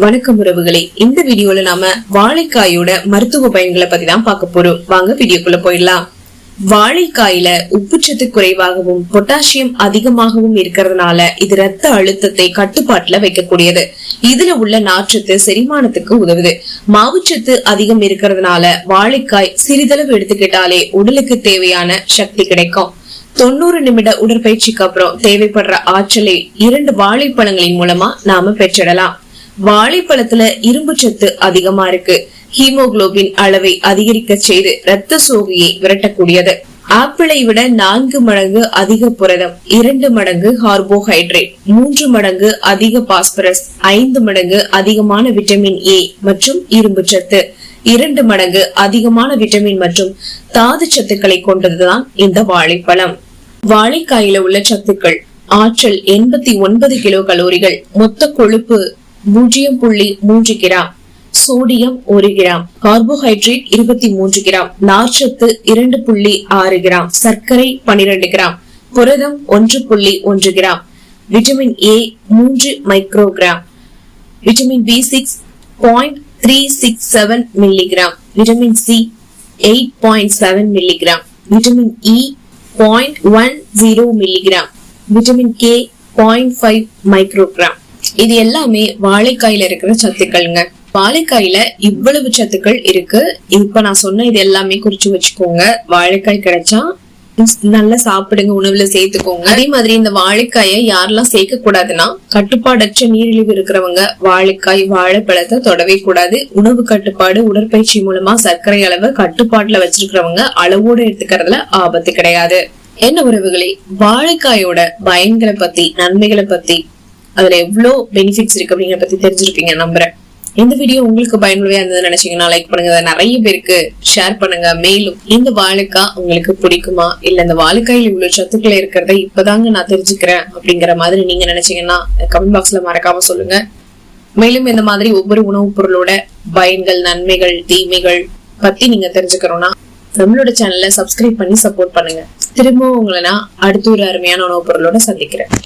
வணக்கம் உறவுகளே. இந்த வீடியோல நாம வாழைக்காயோட மருத்துவ பயன்களை பத்தி தான் பார்க்க போறோம். வாங்க வீடியோக்குள்ள போயிடலாம். வாழைக்காயில உப்புச்சத்து குறைவாகவும் பொட்டாசியம் அதிகமாகவும் இருக்கிறதுனால இது ரத்த அழுத்தத்தை கட்டுப்பாட்டுல வைக்கக்கூடியது. இதுல உள்ள நாற்றத்து செரிமானத்துக்கு உதவுது. மாவுச்சத்து அதிகம் இருக்கிறதுனால வாழைக்காய் சிறிதளவு எடுத்துக்கிட்டாலே உடலுக்கு தேவையான சக்தி கிடைக்கும். தொண்ணூறு நிமிட உடற்பயிற்சிக்கு அப்புறம் தேவைப்படுற ஆற்றலை இரண்டு வாழைப்பழங்களின் மூலமா நாம பெற்றிடலாம். வாழைப்பழத்துல இரும்பு சத்து அதிகமா இருக்கு. ஹீமோகுளோபின் அளவை அதிகரிக்க செய்து ரத்த சோகையை விரட்டக்கூடியது. ஆப்பிளை விட நான்கு மடங்கு அதிக புரதம் இரண்டு மடங்கு கார்போஹைட்ரேட் மூன்று மடங்கு அதிக பாஸ்பரஸ் ஐந்து மடங்கு அதிகமான விட்டமின் ஏ மற்றும் இரும்பு சத்து. இரண்டு மடங்கு அதிகமான விட்டமின் மற்றும் தாது சத்துக்களை கொண்டதுதான் இந்த வாழைப்பழம். வாழைக்காயில உள்ள சத்துக்கள் ஆற்றல் எண்பத்தி ஒன்பது கிலோ கலோரிகள் மொத்த கொழுப்பு பூஜ்ஜியம் புள்ளி மூன்று கிராம். சோடியம் ஒரு கிராம். கார்போஹைட்ரேட் இருபத்தி மூன்று கிராம். நார்ச்சத்து இரண்டு புள்ளி ஆறு கிராம். சர்க்கரை பனிரெண்டு கிராம். புரதம் ஒன்று புள்ளி ஒன்று கிராம். விட்டமின் ஏ மூன்று microgram. Vitamin B six point three six seven milligram vitamin C eight point seven milligram vitamin E point one zero milligram vitamin K point five microgram இது எல்லாமே வாழைக்காயில இருக்கிற சத்துக்கள்ங்க. வாழைக்காயில இவ்வளவு சத்துக்கள் இருக்கு. இப்ப நான் சொன்ன இது எல்லாமே குறிச்சு வச்சுக்கோங்க. வாழைக்காய் கிடைச்சா நல்லா சாப்பிடுங்க உணவுல சேர்த்துக்கோங்க. அதே மாதிரி இந்த வாழைக்காயை யாரெல்லாம் சேர்க்க கூடாதுன்னா கட்டுப்பாடற்ற நீரிழிவு இருக்கிறவங்க வாழைக்காய் வாழைப்பழத்தை தொடவே கூடாது. உணவு கட்டுப்பாடு உடற்பயிற்சி மூலமா சர்க்கரை அளவு கட்டுப்பாட்டுல வச்சிருக்கிறவங்க அளவோடு எடுத்துக்கிறதுல ஆபத்து கிடையாது. என்ன உறவுகளே? வாழைக்காயோட பயன்களை பத்தி நன்மைகளை பத்தி அதுல எவ்வளவு பெனிஃபிட்ஸ் இருக்கு அப்படிங்கிற பத்தி தெரிஞ்சிருப்பீங்க நம்புறேன். இந்த வீடியோ உங்களுக்கு பயனுள்ளதா இருந்தது நினைச்சீங்கன்னா லைக் பண்ணுங்க. அதை நிறைய பேருக்கு ஷேர் பண்ணுங்க. மேலும் இந்த வாழைக்காய் உங்களுக்கு பிடிக்குமா? இல்ல இந்த வாழைக்காயில் இவ்வளவு சத்துக்கள் இருக்கிறத இப்பதாங்க நான் தெரிஞ்சுக்கிறேன் அப்படிங்கிற மாதிரி நீங்க நினைச்சீங்கன்னா கமெண்ட் பாக்ஸ்ல மறக்காம சொல்லுங்க. மேலும் இந்த மாதிரி ஒவ்வொரு உணவுப் பொருளோட பயன்கள் நன்மைகள் தீமைகள் பத்தி நீங்க தெரிஞ்சுக்கணும்னா நம்மளோட சேனலை சப்ஸ்கிரைப் பண்ணி சப்போர்ட் பண்ணுங்க. திரும்பவும் உங்களை நான் அடுத்த ஒரு அருமையான உணவுப் பொருளோட சந்திக்கிறேன்.